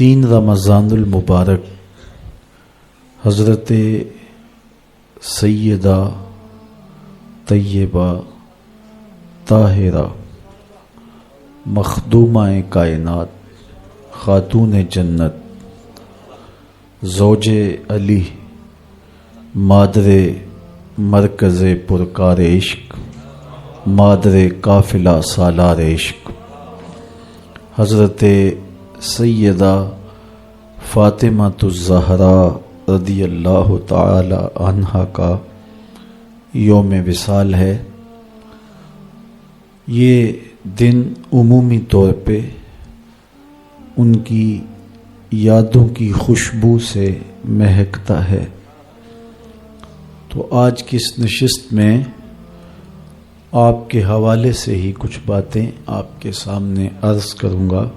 تین رمضان المبارک حضرت سیدہ طیبہ طاہرہ مخدومہ کائنات خاتون جنت زوج علی مادر مرکز پرکار عشق مادر قافلہ سالار عشق حضرت سیدہ فاطمہ الزہرا رضی اللہ تعالی عنہ کا یوم وصال ہے۔ یہ دن عمومی طور پہ ان کی یادوں کی خوشبو سے مہکتا ہے۔ تو آج کی اس نشست میں آپ کے حوالے سے ہی کچھ باتیں آپ کے سامنے عرض کروں گا۔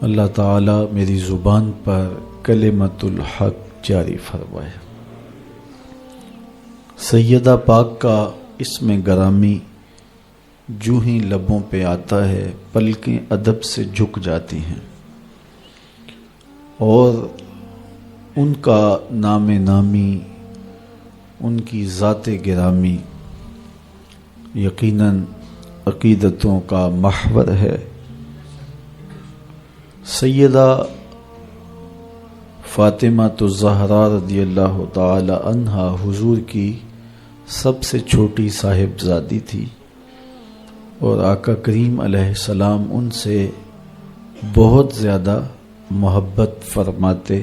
اللہ تعالی میری زبان پر کلمت الحق جاری فرمائے۔ سیدہ پاک کا اس میں گرامی جو ہی لبوں پہ آتا ہے، پلکیں ادب سے جھک جاتی ہیں۔ اور ان کا نام نامی، ان کی ذات گرامی، یقیناً عقیدتوں کا محور ہے۔ سیدہ فاطمہ تو زہرا رضی اللہ تعالی عنہا حضور کی سب سے چھوٹی صاحبزادی تھی اور آقا کریم علیہ السلام ان سے بہت زیادہ محبت فرماتے،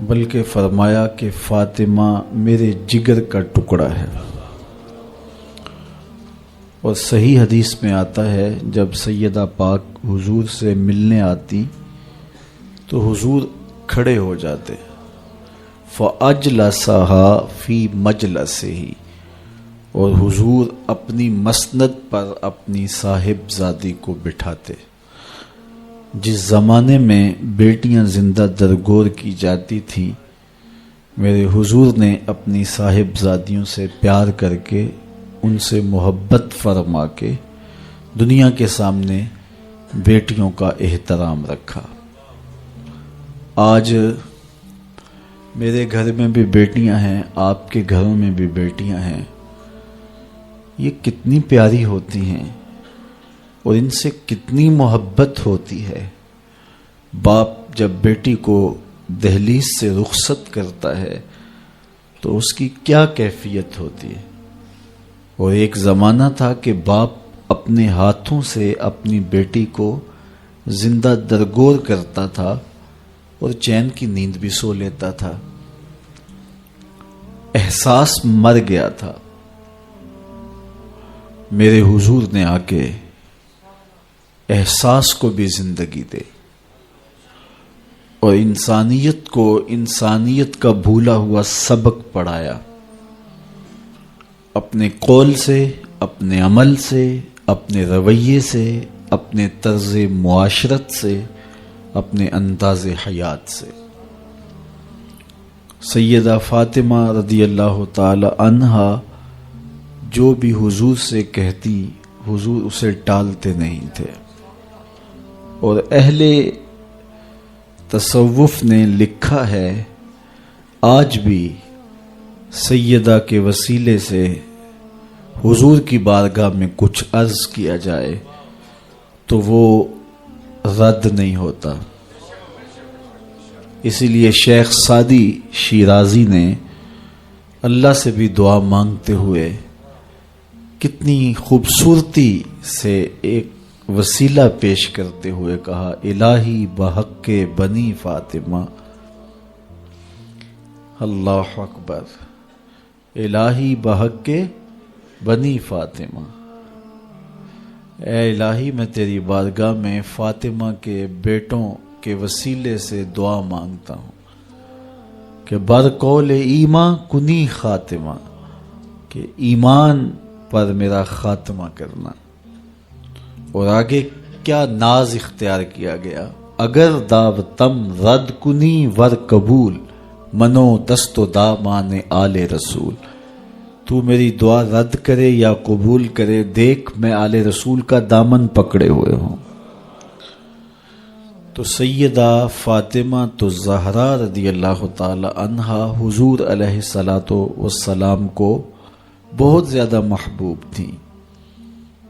بلکہ فرمایا کہ فاطمہ میرے جگر کا ٹکڑا ہے۔ اور صحیح حدیث میں آتا ہے، جب سیدہ پاک حضور سے ملنے آتی تو حضور کھڑے ہو جاتے۔ فَأَجْلَسَهَا فِي مَجْلَسِهِ۔ اور حضور اپنی مسند پر اپنی صاحب زادی کو بٹھاتے۔ جس زمانے میں بیٹیاں زندہ درگور کی جاتی تھیں، میرے حضور نے اپنی صاحب زادیوں سے پیار کر کے ان سے محبت فرما کے دنیا کے سامنے بیٹیوں کا احترام رکھا۔ آج میرے گھر میں بھی بیٹیاں ہیں، آپ کے گھروں میں بھی بیٹیاں ہیں۔ یہ کتنی پیاری ہوتی ہیں اور ان سے کتنی محبت ہوتی ہے۔ باپ جب بیٹی کو دہلیز سے رخصت کرتا ہے تو اس کی کیا کیفیت ہوتی ہے؟ اور ایک زمانہ تھا کہ باپ اپنے ہاتھوں سے اپنی بیٹی کو زندہ درگور کرتا تھا اور چین کی نیند بھی سو لیتا تھا۔ احساس مر گیا تھا۔ میرے حضور نے آ کے احساس کو بھی زندگی دے۔ اور انسانیت کو انسانیت کا بھولا ہوا سبق پڑھایا۔ اپنے قول سے، اپنے عمل سے، اپنے رویے سے، اپنے طرز معاشرت سے، اپنے انداز حیات سے۔ سیدہ فاطمہ رضی اللہ تعالی عنہا جو بھی حضور سے کہتی، حضور اسے ٹالتے نہیں تھے۔ اور اہل تصوف نے لکھا ہے، آج بھی سیدہ کے وسیلے سے حضور کی بارگاہ میں کچھ عرض کیا جائے تو وہ رد نہیں ہوتا۔ اسی لیے شیخ سادی شیرازی نے اللہ سے بھی دعا مانگتے ہوئے کتنی خوبصورتی سے ایک وسیلہ پیش کرتے ہوئے کہا، الہی بحق بنی فاطمہ۔ اللہ اکبر۔ الہی بحق کے بنی فاطمہ۔ اے الہی، میں تیری بارگاہ میں فاطمہ کے بیٹوں کے وسیلے سے دعا مانگتا ہوں کہ برقول ایمان کنی خاتمہ، کہ ایمان پر میرا خاتمہ کرنا۔ اور آگے کیا ناز اختیار کیا گیا؟ اگر داو تم رد کنی ور قبول منو دست و دامان آل رسول۔ تو میری دعا رد کرے یا قبول کرے، دیکھ میں آل رسول کا دامن پکڑے ہوئے ہوں۔ تو سیدہ فاطمہ تو زہرا رضی اللہ تعالی عنہا حضور علیہ السلاۃ والسلام کو بہت زیادہ محبوب تھیں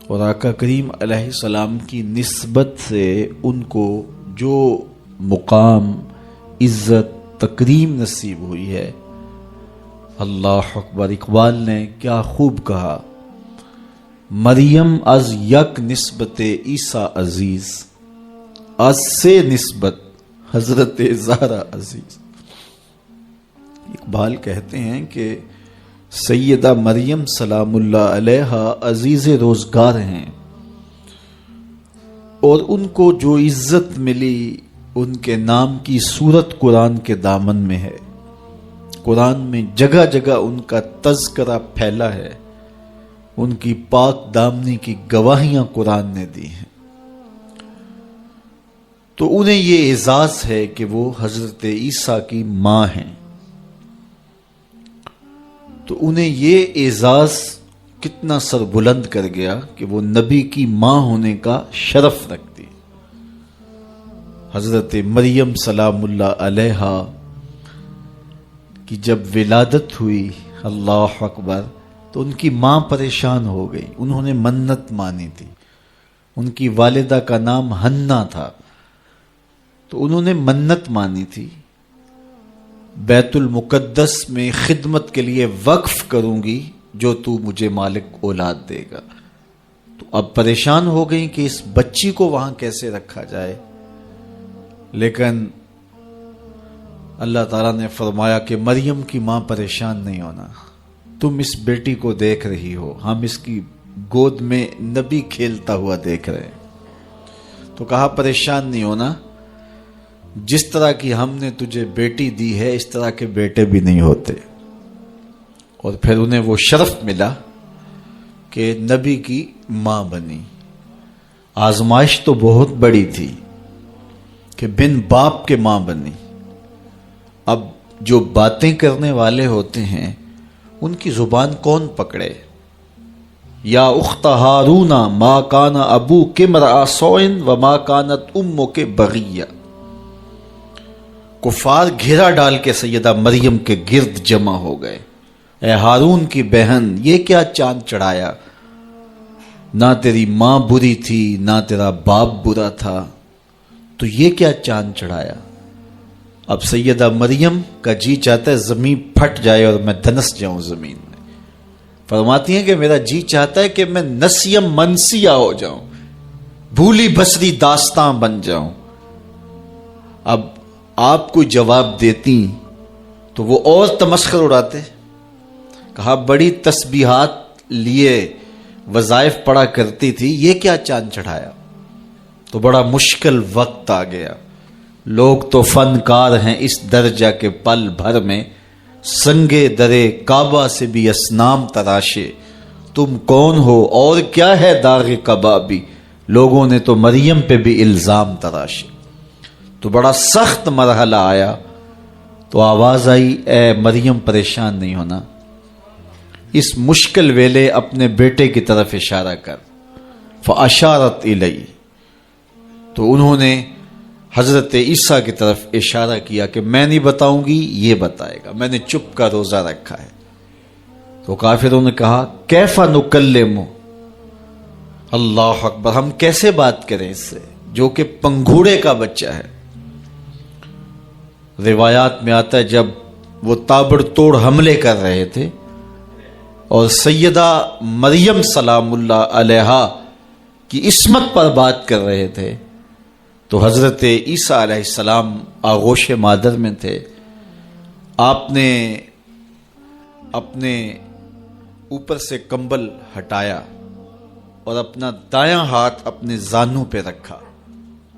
اور آقا کریم علیہ السلام کی نسبت سے ان کو جو مقام، عزت تکریم نصیب ہوئی ہے۔ اللہ اکبر اقبال نے کیا خوب کہا۔ مریم از یک نسبت عیسیٰ عزیز، از سے نسبت حضرت زہرا عزیز۔ اقبال کہتے ہیں کہ سیدہ مریم سلام اللہ علیہ عزیز روزگار ہیں اور ان کو جو عزت ملی ان کے نام کی صورت قرآن کے دامن میں ہے۔ قرآن میں جگہ جگہ ان کا تذکرہ پھیلا ہے۔ ان کی پاک دامنی کی گواہیاں قرآن نے دی ہیں۔ تو انہیں یہ اعزاز ہے کہ وہ حضرت عیسیٰ کی ماں ہیں۔ تو انہیں یہ اعزاز کتنا سر بلند کر گیا کہ وہ نبی کی ماں ہونے کا شرف رکھتی حضرت مریم سلام اللہ علیہ کی جب ولادت ہوئی، اللہ اکبر، تو ان کی ماں پریشان ہو گئی۔ انہوں نے منت مانی تھی۔ ان کی والدہ کا نام ہننا تھا۔ تو انہوں نے منت مانی تھی۔ بیت المقدس میں خدمت کے لیے وقف کروں گی جو تو مجھے مالک اولاد دے گا۔ تو اب پریشان ہو گئی کہ اس بچی کو وہاں کیسے رکھا جائے؟ لیکن اللہ تعالیٰ نے فرمایا کہ مریم کی ماں پریشان نہیں ہونا۔ تم اس بیٹی کو دیکھ رہی ہو۔ ہم اس کی گود میں نبی کھیلتا ہوا دیکھ رہے ہیں۔ تو کہا پریشان نہیں ہونا۔ جس طرح کی ہم نے تجھے بیٹی دی ہے، اس طرح کے بیٹے بھی نہیں ہوتے۔ اور پھر انہیں وہ شرف ملا کہ نبی کی ماں بنی۔ آزمائش تو بہت بڑی تھی۔ کہ بن باپ کے ماں بنی۔ اب جو باتیں کرنے والے ہوتے ہیں، ان کی زبان کون پکڑے؟ یا اخت ہارونا ماں کانا ابو کمر آسوئن و ماں کانت امو کے بغیہ۔ کفار گھیرا ڈال کے سیدہ مریم کے گرد جمع ہو گئے۔ اے ہارون کی بہن، یہ کیا چاند چڑھایا؟ نہ تیری ماں بری تھی، نہ تیرا باپ برا تھا۔ تو یہ کیا چاند چڑھایا؟ اب سیدہ مریم کا جی چاہتا ہے زمین پھٹ جائے اور میں دھنس جاؤں زمین میں۔ فرماتی ہیں کہ میرا جی چاہتا ہے کہ میں نسیم منسیا ہو جاؤں، بھولی بسری داستان بن جاؤں۔ اب آپ کو جواب دیتی تو وہ اور تمسخر اڑاتے۔ کہا، بڑی تسبیحات لیے وظائف پڑا کرتی تھی، یہ کیا چاند چڑھایا؟ تو بڑا مشکل وقت آ گیا۔ لوگ تو فنکار ہیں اس درجہ کے پل بھر میں۔ سنگے درے کعبہ سے بھی اسنام تراشے۔ تم کون ہو اور کیا ہے داغ کبابی لوگوں نے تو مریم پہ بھی الزام تراشے۔ تو بڑا سخت مرحلہ آیا۔ تو آواز آئی، اے مریم پریشان نہیں ہونا۔ اس مشکل ویلے اپنے بیٹے کی طرف اشارہ کر۔ فاشارت الئی تو انہوں نے حضرت عیسیٰ کی طرف اشارہ کیا کہ میں نہیں بتاؤں گی، یہ بتائے گا۔ میں نے چپ کا روزہ رکھا ہے۔ تو کافروں نے کہا، کیفا نکلم اللہ اکبر، ہم کیسے بات کریں اس سے؟ جو کہ پنگھوڑے کا بچہ ہے۔ روایات میں آتا ہے، جب وہ تابڑ توڑ حملے کر رہے تھے اور سیدہ مریم سلام اللہ علیہ کی عصمت پر بات کر رہے تھے تو حضرت عیسیٰ علیہ السلام آغوش مادر میں تھے۔ آپ نے اپنے اوپر سے کمبل ہٹایا اور اپنا دایاں ہاتھ اپنے زانوں پہ رکھا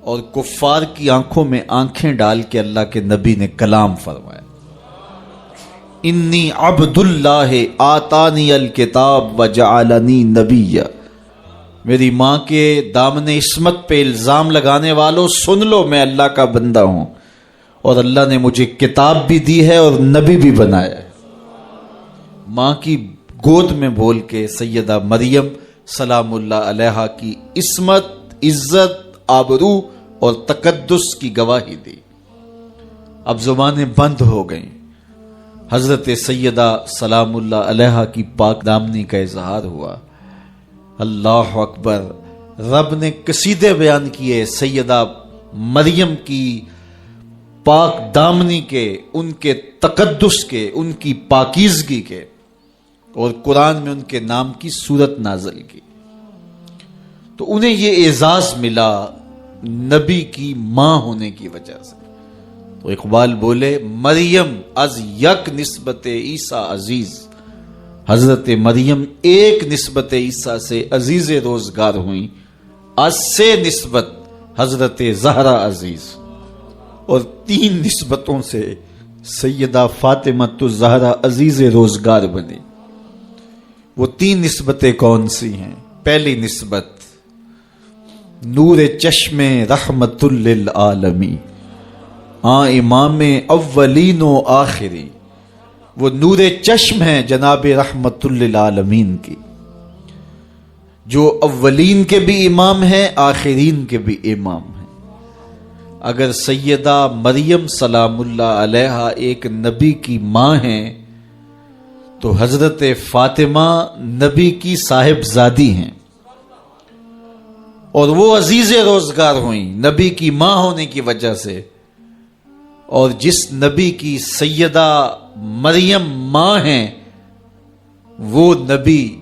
اور کفار کی آنکھوں میں آنکھیں ڈال کے اللہ کے نبی نے کلام فرمایا۔ انی عبد اللہ آتانی الکتاب و جعلنی نبی میری ماں کے دامن عصمت پہ الزام لگانے والوں، سن لو میں اللہ کا بندہ ہوں۔ اور اللہ نے مجھے کتاب بھی دی ہے اور نبی بھی بنایا ہے۔ ماں کی گود میں بول کے سیدہ مریم سلام اللہ علیہ کی عصمت، عزت، آبرو اور تقدس کی گواہی دی۔ اب زبانیں بند ہو گئیں۔ حضرت سیدہ سلام اللہ علیہ کی پاک دامنی کا اظہار ہوا۔ اللہ اکبر، رب نے قصیدے بیان کیے سیدہ مریم کی پاک دامنی کے، ان کے تقدس کے، ان کی پاکیزگی کے، اور قرآن میں ان کے نام کی صورت نازل کی۔ تو انہیں یہ اعزاز ملا نبی کی ماں ہونے کی وجہ سے۔ تو اقبال بولے، مریم از یک نسبت عیسیٰ عزیز۔ حضرت مریم ایک نسبت عیسیٰ سے عزیز روزگار ہوئی از سے نسبت حضرت زہرا عزیز۔ اور تین نسبتوں سے سیدہ فاطمہ تو زہرا عزیز روزگار بنی وہ تین نسبتیں کون سی ہیں؟ پہلی نسبت، نور چشم رحمت للعالمی آ امام اولین و آخری۔ وہ نور چشم ہیں جناب رحمت للعالمین کی۔ جو اولین کے بھی امام ہیں، آخرین کے بھی امام ہیں۔ اگر سیدہ مریم سلام اللہ علیہ ایک نبی کی ماں ہیں، تو حضرت فاطمہ نبی کی صاحب زادی ہیں۔ اور وہ عزیز روزگار ہوئیں نبی کی ماں ہونے کی وجہ سے۔ اور جس نبی کی سیدہ مریم ماں ہیں، وہ نبی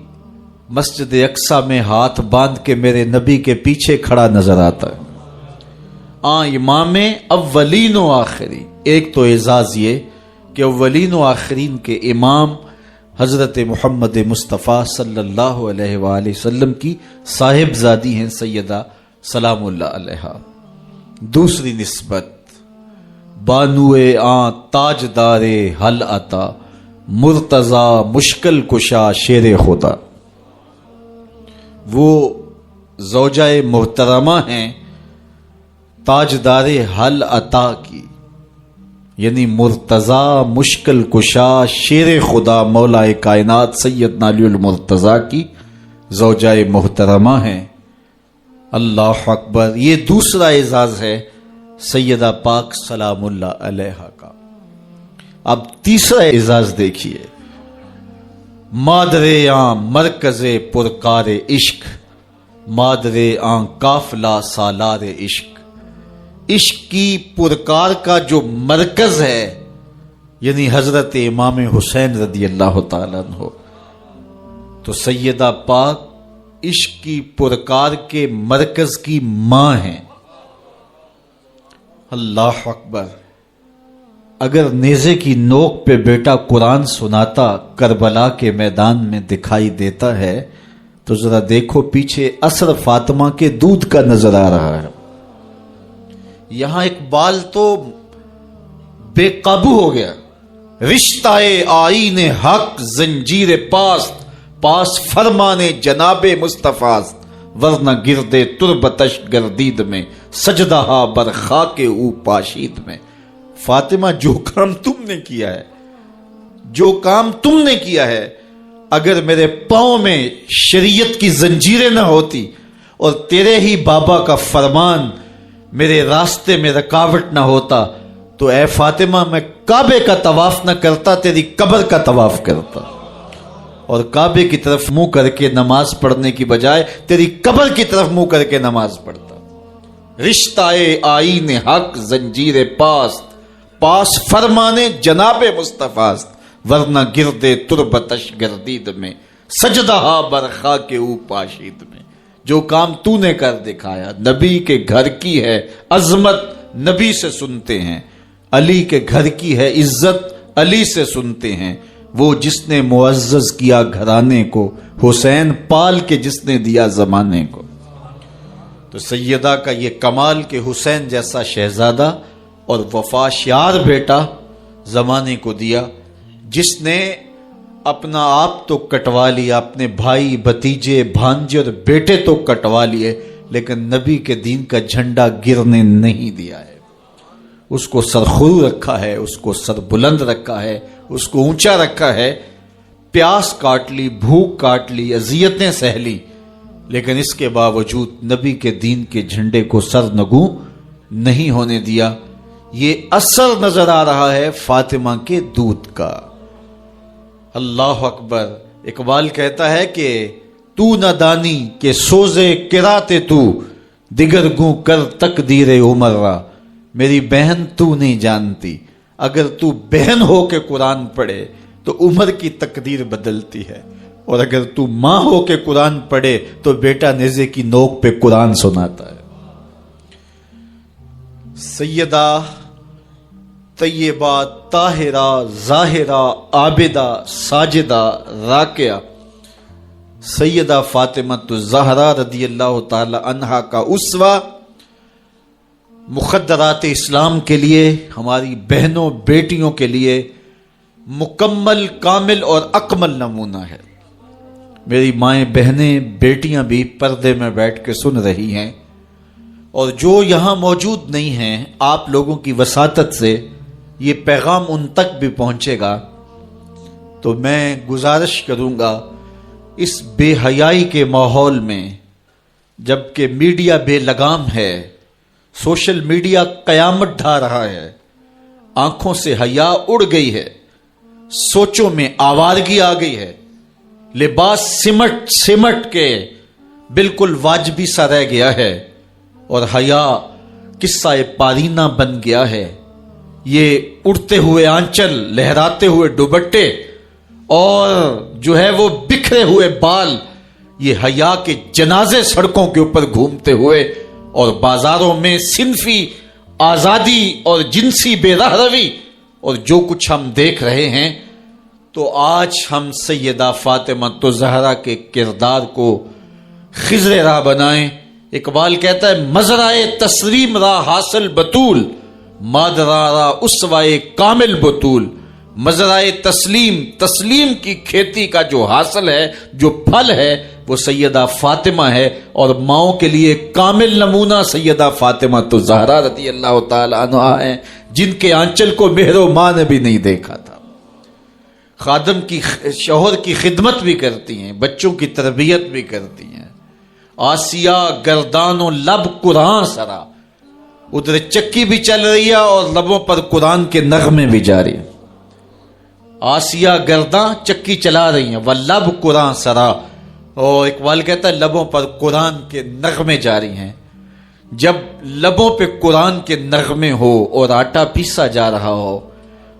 مسجد اقسا میں ہاتھ باندھ کے میرے نبی کے پیچھے کھڑا نظر آتا ہے۔ آ امام اولین و آخری ایک تو اعزاز یہ کہ اولین و آخرین کے امام حضرت محمد مصطفیٰ صلی اللہ علیہ وآلہ وسلم کی صاحب زادی ہیں سیدہ سلام اللہ علیہ دوسری نسبت بانو آ تاج دار حل آتا مرتضی مشکل کشا شیر خدا۔ وہ زوجہ محترمہ ہیں تاجدار حل عطا کی یعنی مرتضی مشکل کشا شیر خدا مولا کائنات سید نالی المرتضی کی زوجہ محترمہ ہیں۔ اللہ اکبر، یہ دوسرا اعزاز ہے۔ سیدہ پاک سلام اللہ علیہ کا۔ اب تیسرا اعزاز دیکھیے۔ مادر آں مرکز پرکار عشق، مادر آں کافلا سالار عشق۔ عشق کی پرکار کا جو مرکز ہے یعنی حضرت امام حسین رضی اللہ تعالیٰ ہو تو سیدہ پاک عشق کی پرکار کے مرکز کی ماں ہیں۔ اللہ اکبر۔ اگر نیزے کی نوک پہ بیٹا قرآن سناتا کربلا کے میدان میں دکھائی دیتا ہے، تو ذرا دیکھو پیچھے اثر فاطمہ کے دودھ کا نظر آ رہا ہے۔ یہاں اقبال تو بے قابو ہو گیا۔ رشتہ آئین حق، زنجیر پاست پاس فرمانے جناب مستفاست ورنہ گردے تربتش گردید میں، سجدہ برخا کے او پاشید میں۔ فاطمہ، جو کام تم نے کیا ہے، جو کام تم نے کیا ہے، اگر میرے پاؤں میں شریعت کی زنجیریں نہ ہوتی اور تیرے ہی بابا کا فرمان میرے راستے میں رکاوٹ نہ ہوتا، تو اے فاطمہ، میں کعبے کا طواف نہ کرتا، تیری قبر کا طواف کرتا۔ اور کعبے کی طرف منہ کر کے نماز پڑھنے کی بجائے تیری قبر کی طرف منہ کر کے نماز پڑھتا۔ رشتہ آئین حق زنجیر پاست، پاس فرمانے جناب مستفاست ورنہ گردے تربتش گردید میں، سجدہ برخا کے او پاشید میں۔ جو کام تو نے کر دکھایا، نبی کے گھر کی ہے عظمت، نبی سے سنتے ہیں۔ علی کے گھر کی ہے عزت، علی سے سنتے ہیں۔ وہ جس نے معزز کیا گھرانے کو، حسین پال کے جس نے دیا زمانے کو۔ تو سیدہ کا یہ کمال کے حسین جیسا شہزادہ اور وفا شیار بیٹا زمانے کو دیا، جس نے اپنا آپ تو کٹوا لیا اپنے بھائی بتیجے بھانجے اور بیٹے تو کٹوا لیے، لیکن نبی کے دین کا جھنڈا گرنے نہیں دیا ہے۔ اس کو سرخرو رکھا ہے، اس کو سر بلند رکھا ہے اس کو اونچا رکھا ہے، پیاس کاٹ لی، بھوک کاٹ لی، اذیتیں سہ لی۔ لیکن اس کے باوجود نبی کے دین کے جھنڈے کو سر نگو نہیں ہونے دیا۔ یہ اثر نظر آ رہا ہے فاطمہ کے دودھ کا۔ اللہ اکبر، اقبال کہتا ہے کہ تو نہ دانی کہ سوزے کراتے تو دیگر گوں کر تقدیر عمر را۔ میری بہن تو نہیں جانتی۔ اگر تو بہن ہو کے قرآن پڑھے تو عمر کی تقدیر بدلتی ہے۔ اور اگر تو ماں ہو کے قرآن پڑھے تو بیٹا نیزے کی نوک پہ قرآن سناتا ہے۔ سیدہ، طیبہ، طاہرہ، ظاہرہ، عابدہ، ساجدہ، راکعہ۔ سیدہ فاطمہ الزہرا رضی اللہ تعالی عنہا کا اسوا مخدرات اسلام کے لیے، ہماری بہنوں، بیٹیوں کے لیے مکمل، کامل اور اکمل نمونہ ہے۔ میری مائیں بہنیں، بیٹیاں بھی پردے میں بیٹھ کے سن رہی ہیں۔ اور جو یہاں موجود نہیں ہیں، آپ لوگوں کی وساطت سے یہ پیغام ان تک بھی پہنچے گا۔ تو میں گزارش کروں گا، اس بے حیائی کے ماحول میں جبکہ میڈیا بے لگام ہے سوشل میڈیا قیامت ڈھا رہا ہے۔ آنکھوں سے حیا اڑ گئی ہے۔ سوچوں میں آوارگی آ گئی ہے۔ لباس سمٹ سمٹ کے بالکل واجبی سا رہ گیا ہے۔ اور حیا قصہ پارینہ بن گیا ہے۔ یہ اڑتے ہوئے آنچل، لہراتے ہوئے ڈوبٹے اور جو ہے وہ بکھرے ہوئے بال، یہ حیا کے جنازے سڑکوں کے اوپر گھومتے ہوئے اور بازاروں میں صنفی آزادی اور جنسی بے راہ روی اور جو کچھ ہم دیکھ رہے ہیں، تو آج ہم سیدہ فاطمہ تو زہرا کے کردار کو خزر راہ بنائیں۔ اقبال کہتا ہے مزرائے تسلیم راہ حاصل بطول مادرارا اسوائے کامل بطول۔ مزرائے تسلیم تسلیم کی کھیتی کا جو حاصل ہے، جو پھل ہے وہ سیدہ فاطمہ ہے اور ماؤں کے لیے کامل نمونہ سیدہ فاطمہ تو زہرا رضی اللہ تعالی عنہ ہیں، جن کے آنچل کو مہر و ماں نے بھی نہیں دیکھا تھا۔ خادم کی شوہر کی خدمت بھی کرتی ہیں، بچوں کی تربیت بھی کرتی ہیں۔ آسیہ، گردان و لب قرآن سرا۔ ادھر چکی بھی چل رہی ہے اور لبوں پر قرآن کے نغمے بھی جاری ہیں۔ آسیہ، گرداں چکی چلا رہی ہیں، وہ لب قرآن سرا۔ اور اقبال کہتا ہے، لبوں پر قرآن کے نغمے جاری ہیں۔ جب لبوں پہ قرآن کے نغمے ہو اور آٹا پیسا جا رہا ہو،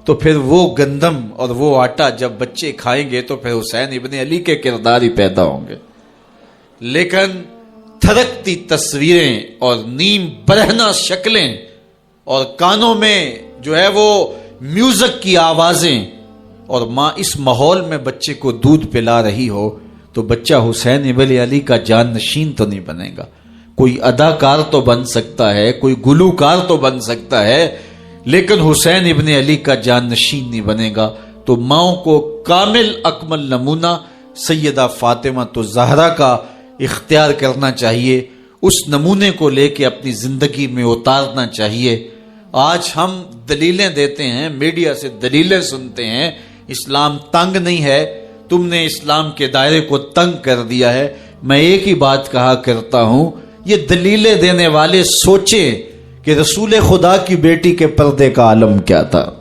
تو پھر وہ گندم اور وہ آٹا جب بچے کھائیں گے، تو پھر حسین ابن علی کے کردار ہی پیدا ہوں گے۔ لیکن تھرکتی تصویریں اور نیم برہنا شکلیں اور کانوں میں جو ہے وہ میوزک کی آوازیں اور ماں اس ماحول میں بچے کو دودھ پلا رہی ہو تو بچہ حسین ابن علی کا جان نشین تو نہیں بنے گا۔ کوئی اداکار تو بن سکتا ہے، کوئی گلوکار تو بن سکتا ہے، لیکن حسین ابن علی کا جان نشین نہیں بنے گا۔ تو ماؤں کو کامل اکمل نمونہ سیدہ فاطمہ تو زہرا کا اختیار کرنا چاہیے۔ اس نمونے کو لے کے اپنی زندگی میں اتارنا چاہیے۔ آج ہم دلیلیں دیتے ہیں، میڈیا سے دلیلیں سنتے ہیں۔ اسلام تنگ نہیں ہے۔ تم نے اسلام کے دائرے کو تنگ کر دیا ہے، میں ایک ہی بات کہا کرتا ہوں، یہ دلیلیں دینے والے سوچے کہ رسول خدا کی بیٹی کے پردے کا عالم کیا تھا۔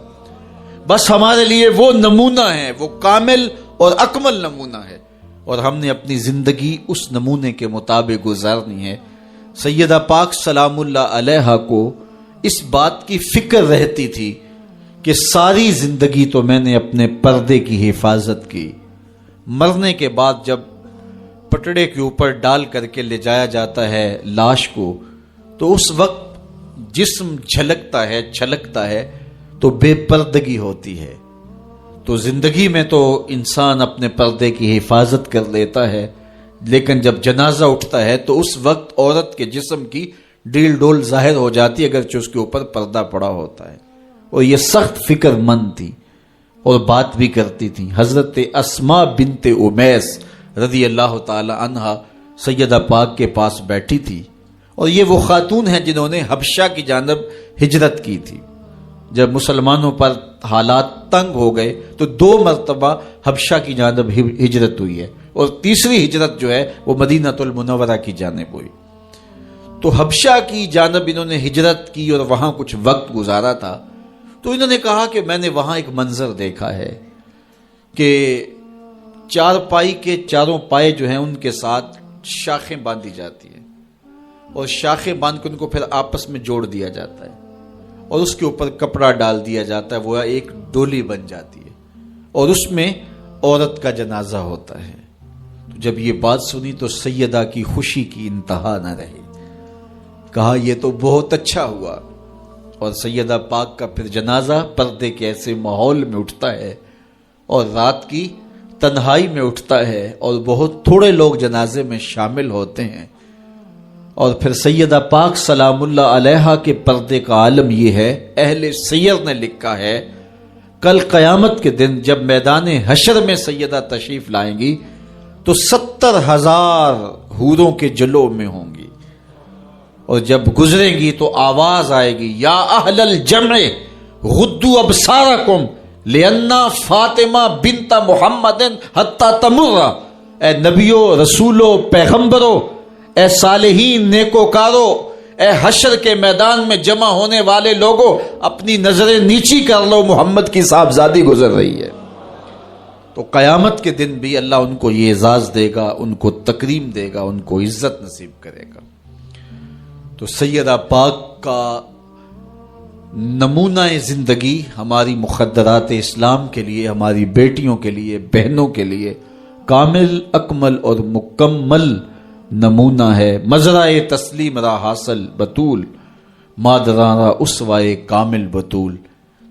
بس ہمارے لیے وہ نمونہ ہے، وہ کامل اور اکمل نمونہ ہے۔ اور ہم نے اپنی زندگی اس نمونے کے مطابق گزارنی ہے۔ سیدہ پاک سلام اللہ علیہ کو اس بات کی فکر رہتی تھی کہ ساری زندگی تو میں نے اپنے پردے کی حفاظت کی۔ مرنے کے بعد جب پٹڑے کے اوپر ڈال کر کے لے جایا جاتا ہے لاش کو، تو اس وقت جسم جھلکتا ہے، چھلکتا ہے، تو بے پردگی ہوتی ہے۔ تو زندگی میں تو انسان اپنے پردے کی حفاظت کر لیتا ہے، لیکن جب جنازہ اٹھتا ہے تو اس وقت عورت کے جسم کی ڈیل ڈول ظاہر ہو جاتی ہے اگرچہ اس کے اوپر پردہ پڑا ہوتا ہے۔ اور یہ سخت فکر مند تھی۔ اور بات بھی کرتی تھی حضرت اسما بنت امیس رضی اللہ تعالی عنہا سیدہ پاک کے پاس بیٹھی تھی اور یہ وہ خاتون ہیں جنہوں نے حبشہ کی جانب ہجرت کی تھی۔ جب مسلمانوں پر حالات تنگ ہو گئے تو دو مرتبہ حبشہ کی جانب ہجرت ہوئی ہے اور تیسری ہجرت جو ہے وہ مدینہ المنورہ کی جانب ہوئی۔ تو حبشہ کی جانب انہوں نے ہجرت کی اور وہاں کچھ وقت گزارا تھا۔ تو انہوں نے کہا کہ میں نے وہاں ایک منظر دیکھا ہے کہ چار پائی کے چاروں پائے جو ہیں ان کے ساتھ شاخیں باندھی جاتی ہیں اور شاخیں باندھ کے ان کو پھر آپس میں جوڑ دیا جاتا ہے اور اس کے اوپر کپڑا ڈال دیا جاتا ہے، وہ ایک ڈولی بن جاتی ہے اور اس میں عورت کا جنازہ ہوتا ہے۔ تو جب یہ بات سنی تو سیدہ کی خوشی کی انتہا نہ رہی۔ کہا، یہ تو بہت اچھا ہوا۔ اور سیدہ پاک کا پھر جنازہ پردے کے ایسے ماحول میں اٹھتا ہے اور رات کی تنہائی میں اٹھتا ہے اور بہت تھوڑے لوگ جنازے میں شامل ہوتے ہیں۔ اور پھر سیدہ پاک سلام اللہ علیہ کے پردے کا عالم یہ ہے، اہل سید نے لکھا ہے، کل قیامت کے دن جب میدان حشر میں سیدہ تشریف لائیں گی تو ستر ہزار ہوروں کے جلو میں ہوں گی۔ اور جب گزریں گی تو آواز آئے گی، یا اہل الجمع، غدو ابسارکم لینا فاطمہ بنتا محمد حتی تمر۔ اے نبیو، رسولو، پیغمبرو، اے صالحین، نیکوکارو، اے حشر کے میدان میں جمع ہونے والے لوگوں اپنی نظریں نیچی کر لو، محمد کی صاحبزادی گزر رہی ہے۔ تو قیامت کے دن بھی اللہ ان کو یہ اعزاز دے گا، ان کو تکریم دے گا، ان کو عزت نصیب کرے گا۔ تو سیدہ پاک کا نمونہ زندگی ہماری مخدرات اسلام کے لیے، ہماری بیٹیوں کے لیے، بہنوں کے لیے کامل، اکمل اور مکمل نمونہ ہے۔ مزرائے تسلیم را حاصل بطول، مادرانہ اسوائے کامل بطول۔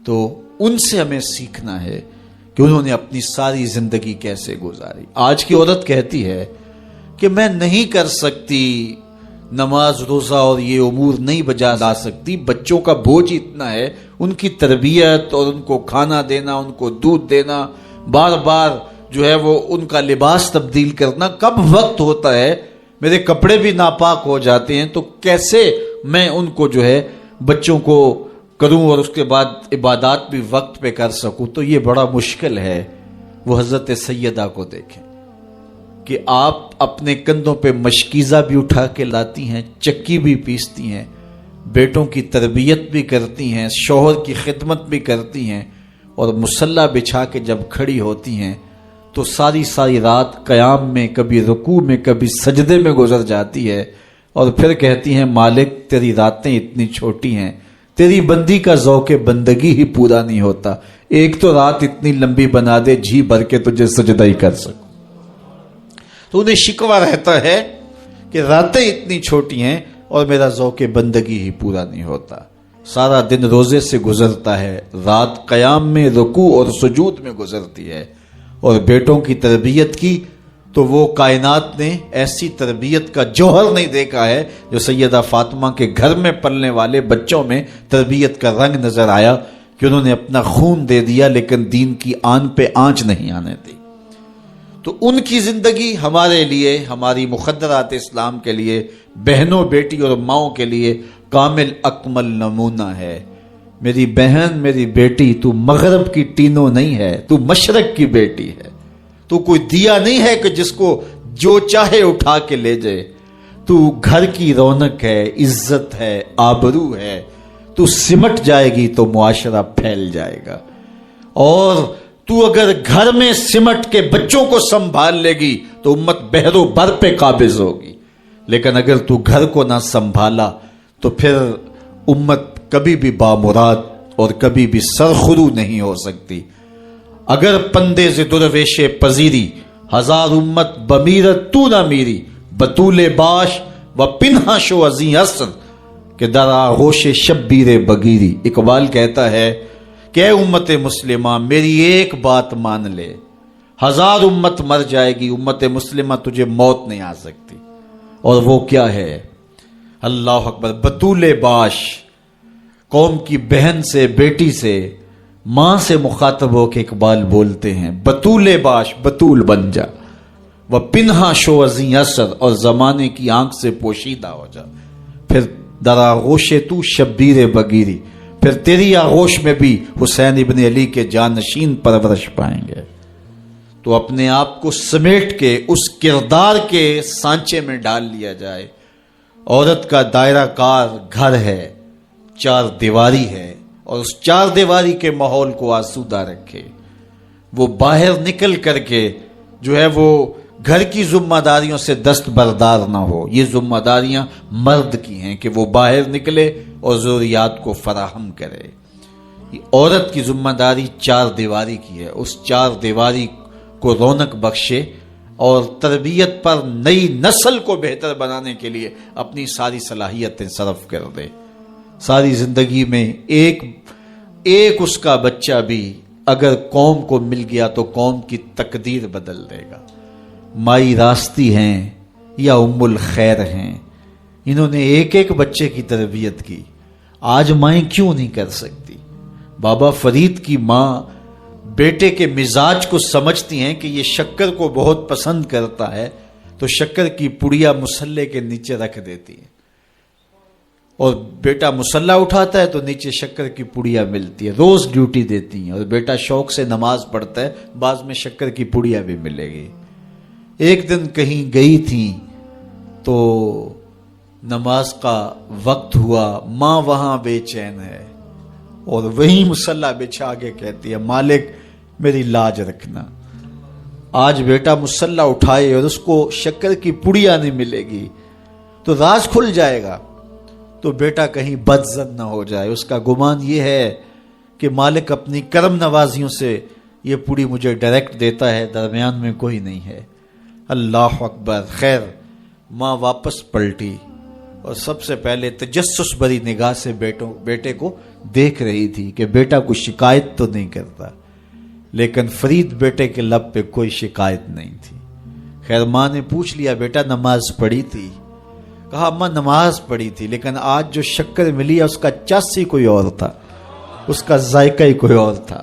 تو ان سے ہمیں سیکھنا ہے کہ انہوں نے اپنی ساری زندگی کیسے گزاری۔ آج کی عورت کہتی ہے کہ میں نہیں کر سکتی نماز، روزہ اور یہ امور نہیں بجا لا سکتی۔ بچوں کا بوجھ اتنا ہے، ان کی تربیت اور ان کو کھانا دینا، ان کو دودھ دینا، بار بار جو ہے وہ ان کا لباس تبدیل کرنا۔ کب وقت ہوتا ہے، میرے کپڑے بھی ناپاک ہو جاتے ہیں، تو کیسے میں ان کو جو ہے بچوں کو کروں اور اس کے بعد عبادات بھی وقت پہ کر سکوں؟ تو یہ بڑا مشکل ہے۔ وہ حضرت سیدہ کو دیکھیں۔ کہ آپ اپنے کندھوں پہ مشکیزہ بھی اٹھا کے لاتی ہیں، چکی بھی پیستی ہیں، بیٹوں کی تربیت بھی کرتی ہیں، شوہر کی خدمت بھی کرتی ہیں اور مسلح بچھا کے جب کھڑی ہوتی ہیں تو ساری ساری رات قیام میں، کبھی رکوع میں، کبھی سجدے میں گزر جاتی ہے اور پھر کہتی ہیں، مالک، تیری راتیں اتنی چھوٹی ہیں، تیری بندی کا ذوق بندگی ہی پورا نہیں ہوتا، ایک تو رات اتنی لمبی بنا دے جھی بھر کے تجھے سجدہ ہی کر سکوں۔ تو انہیں شکوا رہتا ہے کہ راتیں اتنی چھوٹی ہیں اور میرا ذوق بندگی ہی پورا نہیں ہوتا۔ سارا دن روزے سے گزرتا ہے، رات قیام میں رکوع اور سجود میں گزرتی ہے۔ اور بیٹوں کی تربیت کی تو وہ کائنات نے ایسی تربیت کا جوہر نہیں دیکھا ہے جو سیدہ فاطمہ کے گھر میں پلنے والے بچوں میں تربیت کا رنگ نظر آیا کہ انہوں نے اپنا خون دے دیا لیکن دین کی آن پہ آنچ نہیں آنے دی۔ تو ان کی زندگی ہمارے لیے، ہماری مخدرات اسلام کے لیے، بہنوں بیٹی اور ماؤں کے لیے کامل اکمل نمونہ ہے۔ میری بہن، میری بیٹی، تو مغرب کی تینوں نہیں ہے، تو مشرق کی بیٹی ہے۔ تو کوئی دیا نہیں ہے کہ جس کو جو چاہے اٹھا کے لے جائے۔ تو گھر کی رونق ہے، عزت ہے، آبرو ہے۔ تو سمٹ جائے گی تو معاشرہ پھیل جائے گا۔ اور تو اگر گھر میں سمٹ کے بچوں کو سنبھال لے گی تو امت بہرو بر پہ قابض ہوگی۔ لیکن اگر تو گھر کو نہ سنبھالا تو پھر امت کبھی بھی بامراد اور کبھی بھی سرخرو نہیں ہو سکتی۔ اگر پندے سے درویش پذیری ہزار امت بمیرت تو نہ میری، بطول باش و پنہا شو ازی اصر کہ در آغوش شبیر بگیری۔ اقبال کہتا ہے کہ امت مسلمہ میری ایک بات مان لے۔ ہزار امت مر جائے گی، امت مسلمہ تجھے موت نہیں آ سکتی۔ اور وہ کیا ہے؟ اللہ اکبر، بطول باش، قوم کی بہن سے، بیٹی سے، ماں سے مخاطب ہو کے اقبال بولتے ہیں، بطول باش، بطول بن جا وہ پنہا شو ازی اثر اور زمانے کی آنکھ سے پوشیدہ ہو جا۔ پھر دراغوش تو شبیر بگیری۔ پھر تیری آغوش میں بھی حسین ابن علی کے جانشین پرورش پائیں گے۔ تو اپنے آپ کو سمیٹ کے، اس کردار کے سانچے میں ڈال لیا جائے۔ عورت کا دائرہ کار گھر ہے، چار دیواری ہے اور اس چار دیواری کے ماحول کو آسودہ رکھے۔ وہ باہر نکل کر کے جو ہے وہ گھر کی ذمہ داریوں سے دست بردار نہ ہو۔ یہ ذمہ داریاں مرد کی ہیں کہ وہ باہر نکلے اور ضروریات کو فراہم کرے۔ عورت کی ذمہ داری چار دیواری کی ہے۔ اس چار دیواری کو رونق بخشے اور تربیت پر نئی نسل کو بہتر بنانے کے لیے اپنی ساری صلاحیتیں صرف کر دے۔ ساری زندگی میں ایک ایک اس کا بچہ بھی اگر قوم کو مل گیا تو قوم کی تقدیر بدل دے گا۔ مائی راستی ہیں یا ام الخیر ہیں۔ انہوں نے ایک ایک بچے کی تربیت کی۔ آج مائیں کیوں نہیں کر سکتی؟ بابا فرید کی ماں بیٹے کے مزاج کو سمجھتی ہیں کہ یہ شکر کو بہت پسند کرتا ہے، تو شکر کی پڑیا مسلح کے نیچے رکھ دیتی ہیں۔ اور بیٹا مسلح اٹھاتا ہے تو نیچے شکر کی پڑیا ملتی ہے، روز ڈیوٹی دیتی ہیں۔ اور بیٹا شوق سے نماز پڑھتا ہے، بعض میں شکر کی پڑیا بھی ملے گی۔ ایک دن کہیں گئی تھی تو نماز کا وقت ہوا، ماں وہاں بے چین ہے اور وہی مسلح بچھا کے کہتی ہے، مالک میری لاج رکھنا۔ آج بیٹا مسلح اٹھائے اور اس کو شکر کی پڑیا نہیں ملے گی تو راز کھل جائے گا۔ تو بیٹا کہیں بدزن نہ ہو جائے۔ اس کا گمان یہ ہے کہ مالک اپنی کرم نوازیوں سے یہ پوڑی مجھے ڈائریکٹ دیتا ہے، درمیان میں کوئی نہیں ہے۔ اللہ اکبر، خیر، ماں واپس پلٹی اور سب سے پہلے تجسس بری نگاہ سے بیٹوں، بیٹے کو دیکھ رہی تھی کہ بیٹا کوئی شکایت تو نہیں کرتا، لیکن فرید بیٹے کے لب پہ کوئی شکایت نہیں تھی۔ خیر، ماں نے پوچھ لیا، بیٹا، نماز پڑھی تھی؟ کہا اماں نماز پڑھی تھی، لیکن آج جو شکر ملی ہے، اس کا چس ہی کوئی اور تھا، اس کا ذائقہ ہی کوئی اور تھا۔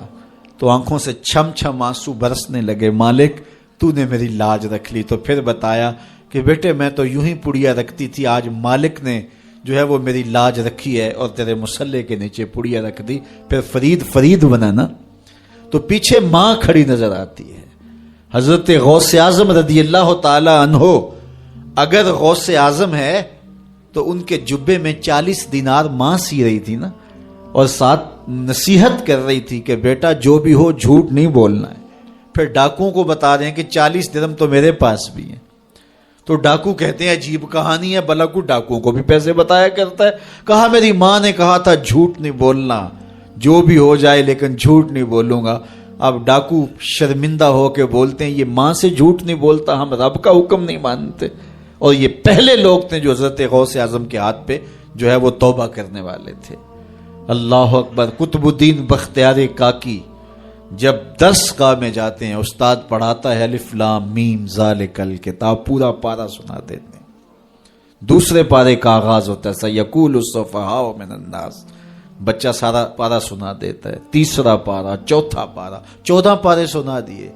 تو آنکھوں سے چھم چھم آنسو برسنے لگے، مالک تو نے میری لاج رکھ لی تو پھر بتایا کہ بیٹے میں تو یوں ہی پڑیا رکھتی تھی، آج مالک نے جو ہے وہ میری لاج رکھی ہے اور تیرے مسلح کے نیچے پڑیا رکھ دی۔ پھر فرید فرید بنا نا۔ تو پیچھے ماں کھڑی نظر آتی ہے۔ حضرت غوث اعظم رضی اللہ تعالی عنہ، اگر غوث اعظم ہے تو ان کے جبے میں چالیس دینار ماں سی رہی تھی نا۔ اور ساتھ نصیحت کر رہی تھی کہ بیٹا جو بھی ہو جھوٹ نہیں بولنا ہے۔ پھر ڈاکوں کو بتا دیں کہ چالیس درم تو میرے پاس بھی ہیں۔ تو ڈاکو کہتے ہیں عجیب کہانی ہے، بلکہ ڈاکو کو بھی پیسے بتایا کرتا ہے۔ کہا، میری ماں نے کہا تھا، جھوٹ نہیں بولنا۔ جو بھی ہو جائے، لیکن جھوٹ نہیں بولوں گا۔ اب ڈاکو شرمندہ ہو کے بولتے ہیں، یہ ماں سے جھوٹ نہیں بولتا، ہم رب کا حکم نہیں مانتے۔ اور یہ پہلے لوگ تھے جو حضرت غوث اعظم کے ہاتھ پہ جو ہے وہ توبہ کرنے والے تھے۔ اللہ اکبر، قطب الدین بختیار کاکی۔ جب درس گاہ میں جاتے ہیں، استاد پڑھاتا ہے، الف لام، میم ذالکل کتاب، پورا پارا سنا دیتے ہیں۔ دوسرے پارے کا آغاز ہوتا ہے سیقول الصفحاء من الناس۔ بچہ سارا پارا سنا دیتا ہے، تیسرا پارا چوتھا پارا چودہ پارے سنا دیے۔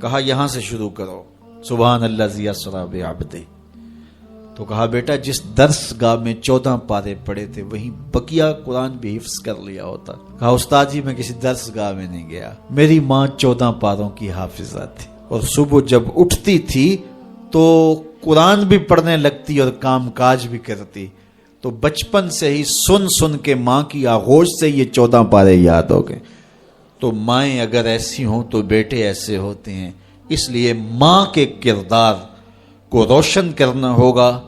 کہا، یہاں سے شروع کرو۔ سبحان اللہ زی اسرا بعبدہ۔ تو کہا، بیٹا، جس درس گاہ میں چودہ پارے پڑے تھے وہیں بکیا قرآن بھی حفظ کر لیا ہوتا۔ کہا، استاد جی میں کسی درس گاہ میں نہیں گیا۔ میری ماں چودہ پاروں کی حافظہ تھی۔ اور صبح جب اٹھتی تھی تو قرآن بھی پڑھنے لگتی اور کام کاج بھی کرتی۔ تو بچپن سے ہی سن سن کے ماں کی آغوش سے یہ چودہ پارے یاد ہو گئے۔ تو مائیں اگر ایسی ہوں تو بیٹے ایسے ہوتے ہیں۔ اس لیے ماں کے کردار کو روشن کرنا ہوگا۔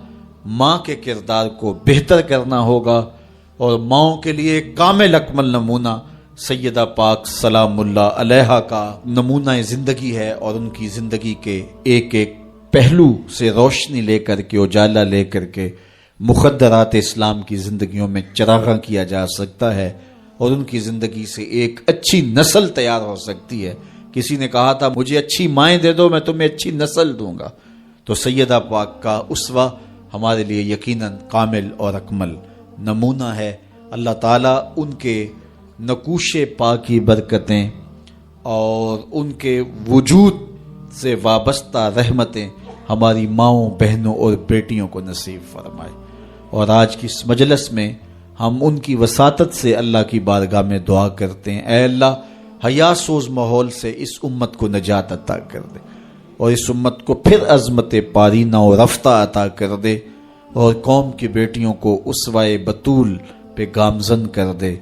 ماں کے کردار کو بہتر کرنا ہوگا اور ماؤں کے لیے کامل اکمل نمونہ سیدہ پاک سلام اللہ علیہ کا نمونہ زندگی ہے اور ان کی زندگی کے ایک ایک پہلو سے روشنی لے کر کے، اجالا لے کر کے مخدرات اسلام کی زندگیوں میں چراغاں کیا جا سکتا ہے اور ان کی زندگی سے ایک اچھی نسل تیار ہو سکتی ہے۔ کسی نے کہا تھا، مجھے اچھی مائیں دے دو، میں تمہیں اچھی نسل دوں گا۔ تو سیدہ پاک کا اسوا ہمارے لیے یقیناً کامل اور اکمل نمونہ ہے۔ اللہ تعالیٰ ان کے نقوش پا کی برکتیں اور ان کے وجود سے وابستہ رحمتیں ہماری ماؤں، بہنوں اور بیٹیوں کو نصیب فرمائے۔ اور آج کی اس مجلس میں ہم ان کی وساطت سے اللہ کی بارگاہ میں دعا کرتے ہیں۔ اے اللہ، حیا سوز ماحول سے اس امت کو نجات عطا کر دے۔ اور اس امت کو پھر عظمت پارینہ و رفتہ عطا کر دے اور قوم کی بیٹیوں کو اسوائے بطول پہ گامزن کر دے۔